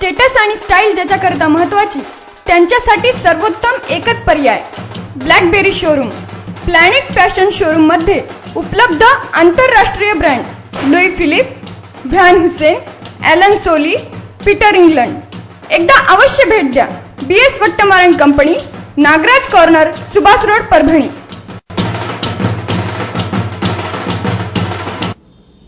Status आणि style ज्याच्याकरता महत्वाची त्यांच्यासाठी सर्वोत्तम एकच पर्याय ब्लॅकबेरी शोरूम प्लॅनेट फॅशन शोरूममध्ये उपलब्ध आंतरराष्ट्रीय brand Louis Philippe Van Heusen Allen Solly Peter England एकदा अवश्य भेट द्या. B S Wattamaran company Nagraj corner Subhash road Parbhani.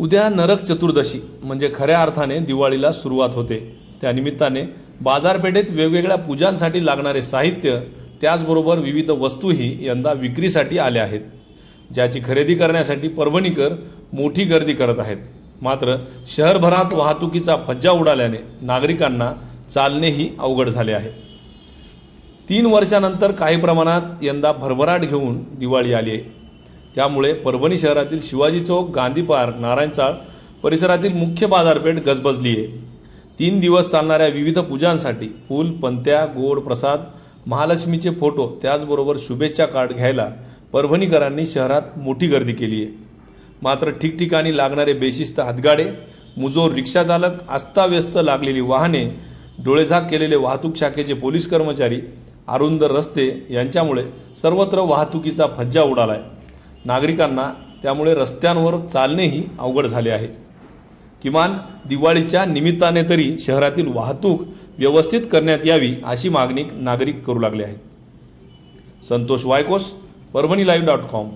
उद्या नरक चतुर्दशी म्हणजे खऱ्या अर्थाने दिवाळीला सुरुवात होते. त्यानिमित्ताने बाजारपेठेत वेगवेगळ्या पूजांसाठी लागणारे साहित्य त्याचबरोबर विविध वस्तूही यंदा विक्रीसाठी आल्या आहेत ज्याची खरेदी करण्यासाठी परभणीकर मोठी गर्दी करत आहेत. मात्र शहरभरात वाहतुकीचा फज्जा उडाल्याने नागरिकांना चालणेही अवघड झाले आहे. तीन वर्षानंतर काही प्रमाणात यंदा भरभराट घेऊन दिवाळी आली आहे. त्यामुळे परभणी शहरातील शिवाजी चौक गांधी पार्क नारायण चाळ परिसरातील मुख्य बाजारपेठ गजबजली आहे तीन दिवस चालणाऱ्या विविध पूजांसाठी फूल पंत्या गोड प्रसाद महालक्ष्मीचे फोटो त्याचबरोबर शुभेच्छा कार्ड घ्यायला परभणीकरांनी शहरात मोठी गर्दी केली आहे. मात्र ठिकठिकाणी लागणारे बेशिस्त हातगाडे मुजोर रिक्षाचालक अस्ताव्यस्त लागलेली वाहने डोळेझाक केलेले वाहतूक शाखेचे पोलीस कर्मचारी अरुंद रस्ते यांच्यामुळे सर्वत्र वाहतुकीचा फज्जा उडाला आहे नागरिकांना त्यामुळे रस्त्यांवर चालणेही अवघड झाले आहे. किमान दिवाळीच्या निमित्ताने तरी शहरातील वाहतूक व्यवस्थित करण्यात यावी अशी मागणी नागरिक करू लागले आहेत. Santosh Waykos Parbhani live dot com